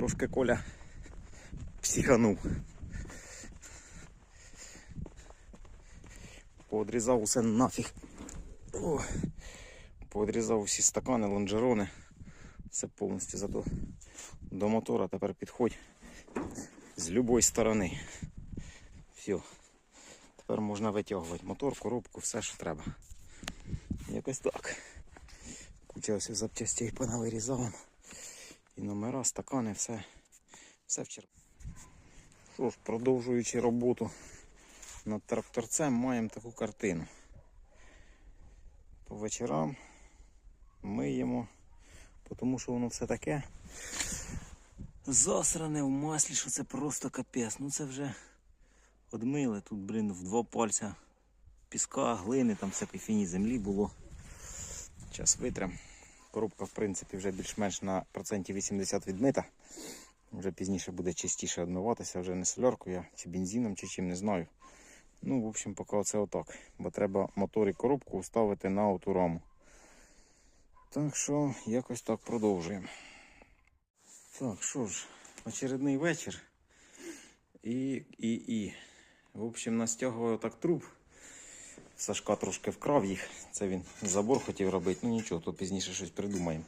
Трошки Коля психанув. Поодрізав усе нафіг. О, поодрізав усі стакани, лонжерони. Все повністю зато до мотора тепер підходь з любої сторони. Все. Тепер можна витягувати мотор, коробку, все, що треба. Якось так. Куча ось запчастей понавирізав. І номера, стакани, все. Все вчора. Ж, продовжуючи роботу над тракторцем, маємо таку картину. По вечорам миємо, тому що воно все таке засране в маслі, що це просто капець. Ну це вже одмили. Тут, блін, в два пальця піска, глини, там всякої фіні землі було. Зараз витрем. Коробка, в принципі, вже більш-менш на проценті 80 відмита. Вже пізніше буде частіше одмиватися, вже не соляркою, чи бензином, чи чим не знаю. Ну, в общем, поки це отак. Бо треба мотор і коробку ставити на оту раму. Так що якось так продовжуємо. Так, що ж, очередний вечір. І, і, і. В общем, настягував так труб. Сашка трошки вкрав їх. Це він забор хотів робити. Ну нічого, то пізніше щось придумаємо.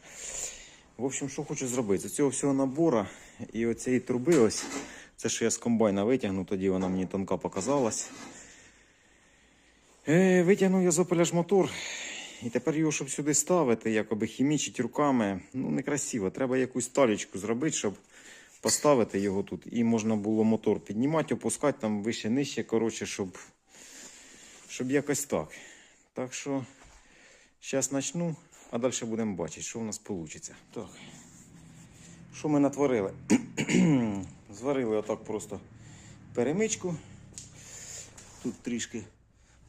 В общем, що хочу зробити? З цього всього набору і оцієї труби, ось, це що я з комбайна витягнув, тоді вона мені тонка показалась. Е, витягнув я з мотор. І тепер його, щоб сюди ставити, якоби хімічить руками, ну некрасиво. Треба якусь талічку зробити, щоб поставити його тут. І можна було мотор піднімати, опускати там вище нижче, коротше, щоб, щоб якось так. Так що зараз почну, а далі будемо бачити, що в нас вийде. Так. Що ми натворили? Зварили отак просто перемичку. Тут трішки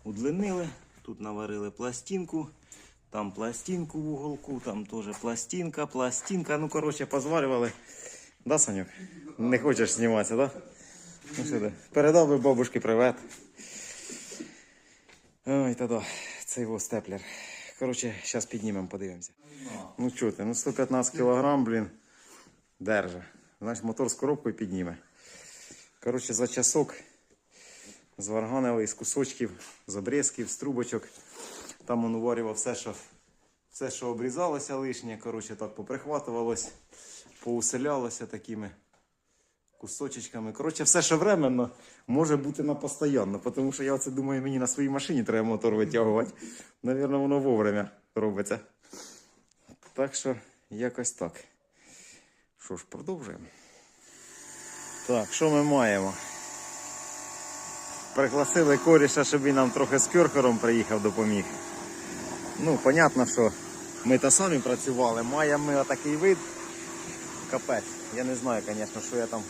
удлинили, тут наварили пластинку, там пластинку в уголку, там теж пластинка, пластинка. Ну, коротше, позварювали. Да, Санюк? Не хочеш зніматися, да? Ну. Передав би бабушці привет. Ой, та да, це його степлер. Коротше, зараз піднімемо, подивимося. Ну що ти, ну 115 кг, блін, держи. Значить, мотор з коробкою підніме. Коротше, за часок зварганили з кусочків, з обрізків, з трубочок. Там он уварював все, що, все, що обрізалося лишнє, коротше, так поприхватувалось, поуселялося такими кусочечками. Коротше, все, що временно, може бути на постоянно. Тому що я оце думаю, мені на своїй машині треба мотор витягувати. Навірно, воно вовремя робиться. Так що, якось так. Що ж, продовжуємо. Так, що ми маємо? Пригласили коріша, щоб він нам трохи з кюрхером приїхав, допоміг. Ну, понятно, що ми та самі працювали. Маємо ми отакий вид. Капець. Я не знаю, звісно, що я там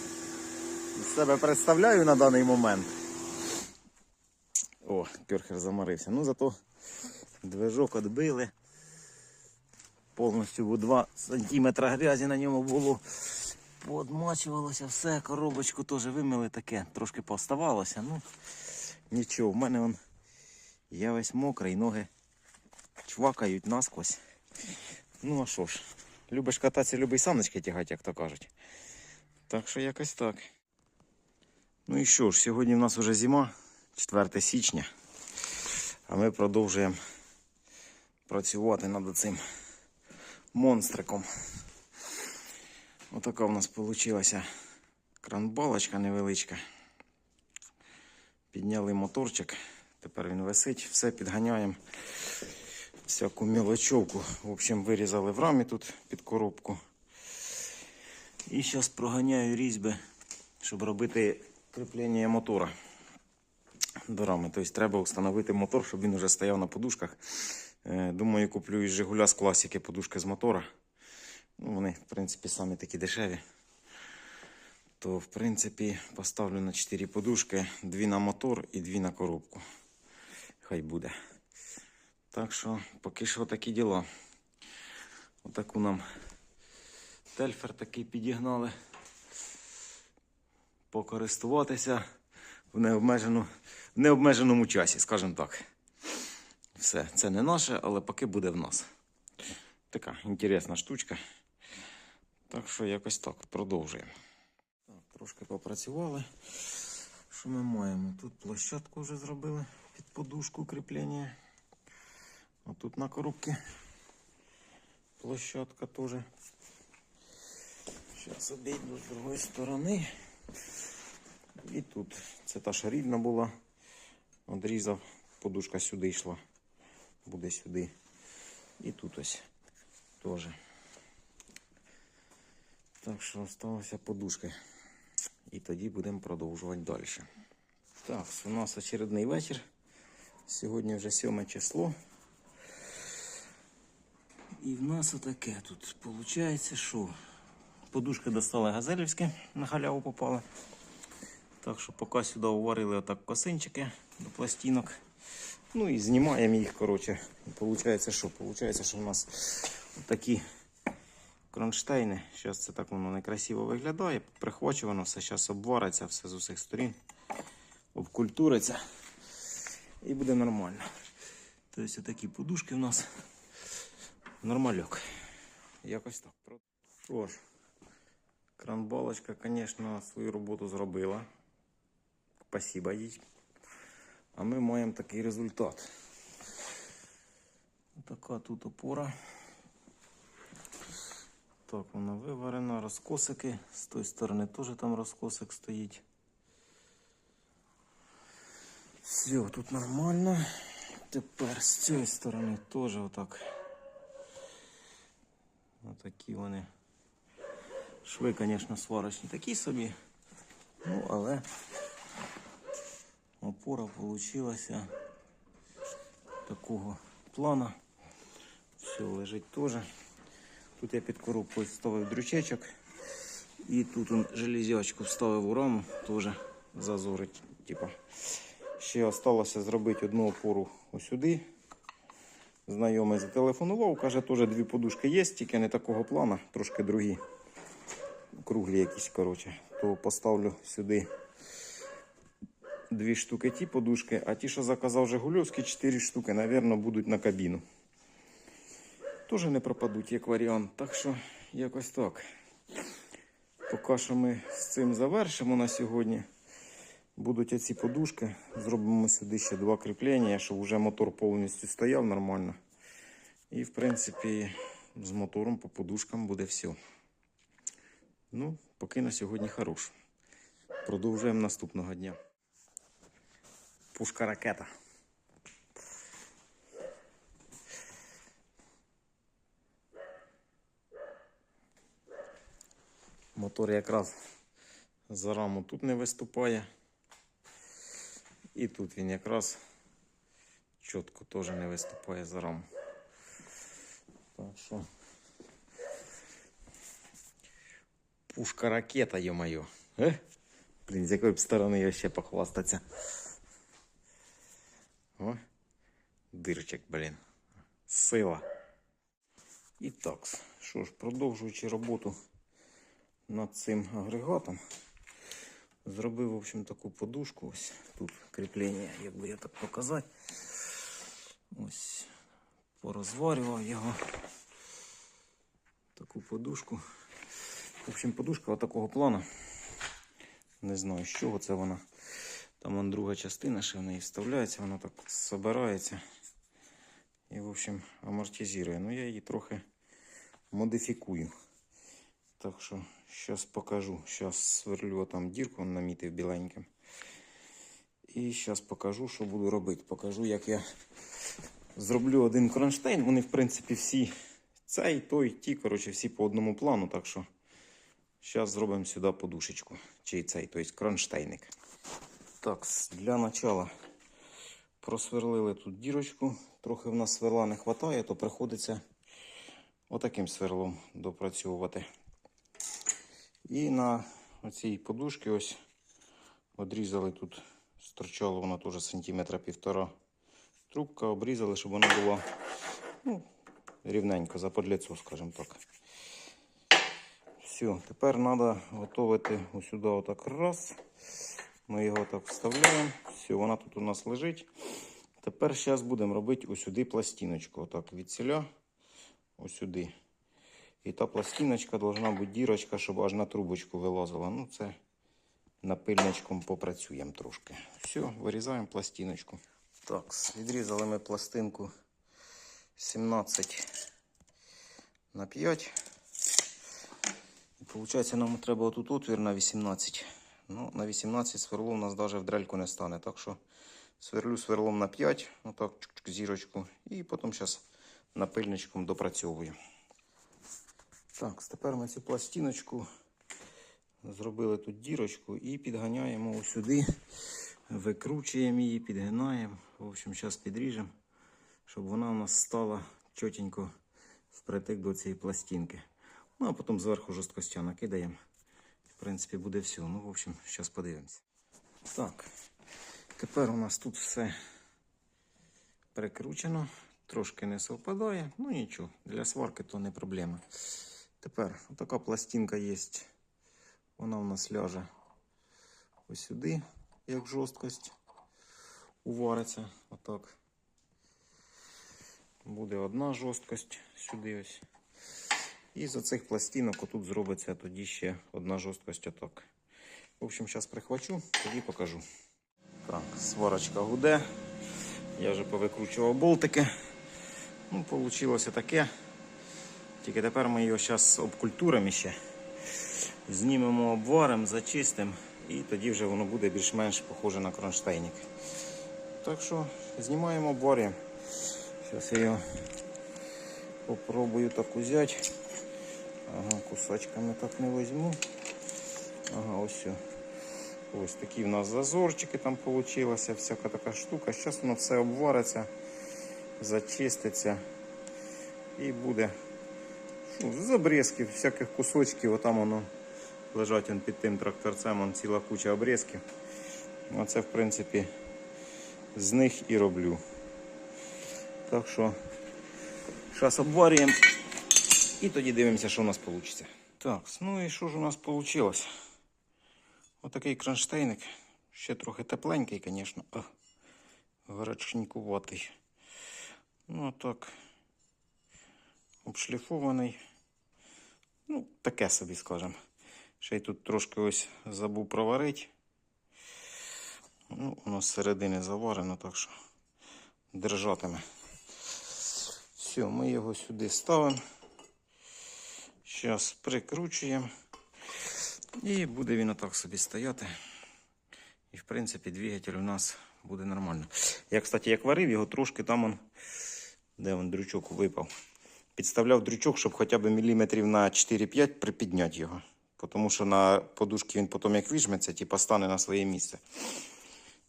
себе представляю на даний момент. О, кюрхер замарився. Ну зато движок відбили. Повністю у 2 см грязі на ньому було. Подмачувалося все, коробочку теж вимили таке, трошки поставалося. Ну, нічого, в мене он, я весь мокрий, ноги чвакають насквозь. Ну а що ж, любиш кататися, любий саночки тягати, як то кажуть. Так що якось так. Ну і що ж, сьогодні в нас вже зима, 4 січня. А ми продовжуємо працювати над цим монстриком. Отака в нас вийшла кранбалочка невеличка. Підняли моторчик, тепер він висить, все підганяємо. Всяку мілочовку. В общем, вирізали в рамі тут під коробку. І зараз проганяю різьби, щоб робити кріплення мотора до рами. Тобто треба встановити мотор, щоб він вже стояв на подушках. Е, Думаю, куплю із Жигуля з класики подушки з мотора. Ну, вони, в принципі, самі такі дешеві. То, в принципі, поставлю на 4 подушки, 2 на мотор і 2 на коробку. Хай буде. Так що, поки що такі діла. Отаку нам тельфер такий підігнали. Покористуватися в, необмежену, в необмеженому часі, скажімо так. Все, це не наше, але поки буде в нас. Така інтересна штучка. Так що якось так продовжуємо. Так, трошки попрацювали. Що ми маємо? Тут площадку вже зробили під подушку кріплення. А тут на коробці площадка теж. Зараз обійду з другої сторони. І тут. Це та що рідна була. Одрізав, подушка сюди йшла. Буде сюди. І тут ось теж. Так що залишилася подушка. І тоді будемо продовжувати далі. Так, у нас очередний вечір. Сьогодні вже 7 число. І в нас отаке тут виходить, що подушки достали газелівські, на халяву попали. Так що поки сюди уварили отак косинчики до пластинок. Ну і знімаємо їх, коротше. І виходить, що? Получається, що у нас такі кронштейни. Зараз це так воно некрасиво виглядає. Прихвачувано, все зараз обвариться, все з усіх сторін. Обкультуриться. І буде нормально. Тобто такі подушки у нас. Нормальок. Якось так. Ж, кранбалочка, звісно, свою роботу зробила. Спасибо їй. А ми маємо такий результат. Така тут опора. Так, вона виварена, розкосики. З тої сторони теж там розкосик стоїть. Все, тут нормально. Тепер з цієї сторони теж отак. Отакі вони. Шви, звісно, сварочні такі собі. Ну, але опора вийшла такого плана. Все лежить теж. Тут я під коробкою вставив дрючечок. І тут он железячку вставив у раму, теж зазорить. Типа. Ще залишилося зробити одну опору сюди. Знайомий зателефонував, каже, теж дві подушки є, тільки не такого плана, трошки другі. Круглі якісь, коротше. То поставлю сюди дві штуки ті подушки, а ті, що заказав Жигульовські, чотири штуки, мабуть, будуть на кабіну. Теж не пропадуть як варіант. Так що якось так. Поки що ми з цим завершимо на сьогодні. Будуть оці подушки. Зробимо сюди ще два кріплення, щоб вже мотор повністю стояв нормально. І, в принципі, з мотором по подушкам буде все. Ну, поки на сьогодні хорош. Продовжуємо наступного дня. Пушка ракета. Мотор якраз за раму тут не виступає. І тут він якраз чітко теж не виступає за раму. Так що. Пушка ракета, ё-моё. Е? Блін, з якої б сторони я ще похвастатися. О, дирчик, блін. Сила. І так, що ж, продовжуючи роботу над цим агрегатом, зробив, в общем, таку подушку. Ось тут кріплення, як би я так показати. Ось порозварював його. Таку подушку. В общем, подушка отакого плану. Не знаю, з чого це вона. Там вон друга частина ще в неї вставляється, вона так збирається. І, в общем, амортизує. Ну, я її трохи модифікую. Так що, зараз покажу. Зараз сверлю там дірку, намітив біленьким. І зараз покажу, що буду робити. Покажу, як я зроблю один кронштейн. Вони, в принципі, всі цей, той, ті, коротше, всі по одному плану. Так що зараз зробимо сюди подушечку. Чи цей, тобто кронштейник. Так, для начала просверлили тут дірочку. Трохи в нас сверла не вистачає, то приходиться отаким сверлом допрацьовувати. І на оцій подушці ось одрізали тут, сторчало вона теж сантиметра півтора. Трубка обрізали, щоб вона була ну, рівненько, заподліцо, скажімо так. Все, тепер треба готувати ось сюди отак раз. Ми його так вставляємо. Все, вона тут у нас лежить. Тепер зараз будемо робити ось сюди пластиночку. Отак від ціля ось сюди І та пластиночка должна бути дірочка, щоб аж на трубочку вилазила. Ну, це напильничком попрацюємо трошки. Все, вирізаємо пластиночку. Так, відрізали ми пластинку 17 на 5. Виходить, нам треба отут отвір на 18. Ну, на 18 сверло у нас навіть в дрельку не стане. Так що сверлю сверлом на 5, отак чик-чик, зірочку. І потім зараз напильничком допрацьовую. Так, тепер ми цю пластиночку зробили тут дірочку і підганяємо сюди, викручуємо її, підгинаємо. В общем, зараз підріжемо, щоб вона у нас стала чотенько впритик до цієї пластинки. Ну, а потім зверху жорсткостя накидаємо. В принципі, буде все. Ну, в общем, зараз подивимося. Так, тепер у нас тут все прикручено. Трошки не совпадає, ну нічого, для сварки то не проблема. Тепер така пластинка є. Вона у нас ляже ось сюди, як жорсткость. Увариться. Отак. Буде одна жорсткость сюди ось. І з оцих пластинок отут зробиться тоді ще одна жорсткость отак. В общем, зараз прихвачу, тоді покажу. Так, сварочка гуде. Я вже повикручував болтики. Ну, вийшло таке. Тільки тепер ми його зараз обкультуримо ще. Знімемо обваримо, зачистимо. І тоді вже воно буде більш-менш похоже на кронштейник. Так що знімаємо обварюємо. Зараз я його попробую так взяти. Ага, кусочками так не візьму. Ага, ось. Ось такі в нас зазорчики там вийшло, всяка така штука. Зараз воно все обвариться, зачиститься і буде ну, з обрізків, всяких кусочків, отам воно лежать он під тим тракторцем, он ціла куча обрізків. Оце, в принципі, з них і роблю. Так що, зараз обварюємо і тоді дивимося, що у нас вийде. Так, ну і що ж у нас вийшло? Отакий кронштейник. Ще трохи тепленький, звісно. А, гаряченькуватий. Ну, так. Обшліфований. Ну, таке собі, скажемо. Ще й тут трошки ось забув проварити. Ну, воно з середини заварено, так що держатиме. Все, ми його сюди ставимо. Зараз прикручуємо. І буде він отак собі стояти. І, в принципі, двигатель у нас буде нормально. Я, кстати, як варив, його трошки там он, де он дрючок випав. Підставляв дрючок, щоб хоча б міліметрів на 4-5 припідняти його. Тому що на подушці він потім як вижметься, типа стане на своє місце.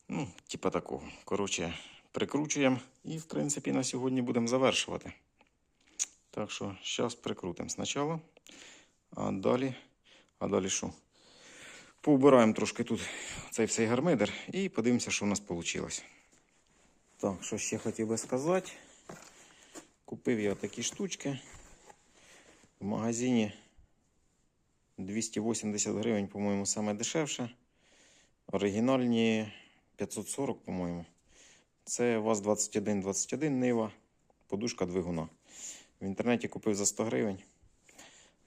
Ну, типа такого. Коротше, прикручуємо і, в принципі, на сьогодні будемо завершувати. Так що, зараз прикрутимо спочатку, а далі. А далі що? Поубираємо трошки тут цей всей гармидер і подивимося, що у нас вийшло. Так, що ще хотів би сказати. Купив я такі штучки. В магазині 280 гривень, по-моєму, саме дешевше. Оригінальні 540, по-моєму. Це ВАЗ-2121 Нива, подушка двигуна. В інтернеті купив за 100 гривень.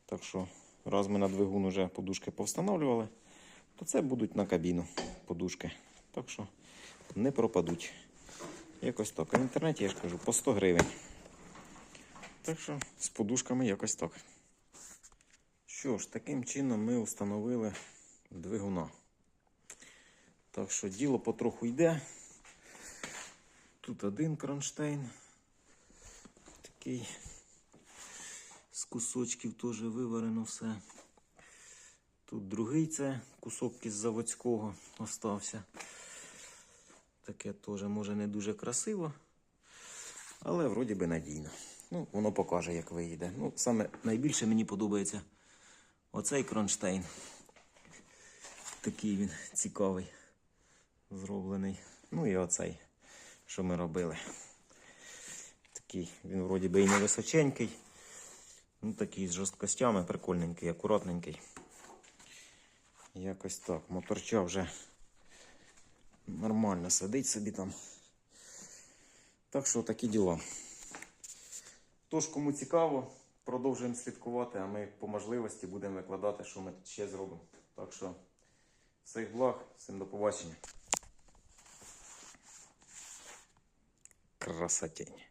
Так що, раз ми на двигун вже подушки повстановлювали, то це будуть на кабіну подушки. Так що не пропадуть. Якось так. В інтернеті я ж кажу по 100 гривень. Так що з подушками якось так. Що ж, таким чином ми встановили двигуна. Так що діло потроху йде. Тут один кронштейн. Такий з кусочків теж виварено все. Тут другий це кусок із заводського остався. Таке теж може не дуже красиво, але вроді би надійно. Ну, воно покаже, як вийде. Ну, саме найбільше мені подобається оцей кронштейн. Такий він цікавий, зроблений. Ну і оцей, що ми робили. Такий, він вроді би і невисоченький. Ну, такий з жорсткостями, прикольненький, акуратненький. Якось так. Моторча вже нормально сидить собі там. Так що такі діла. Тож, кому цікаво, продовжуємо слідкувати, а ми по можливості будемо викладати, що ми ще зробимо. Так що всіх благ, всім до побачення. Красотень.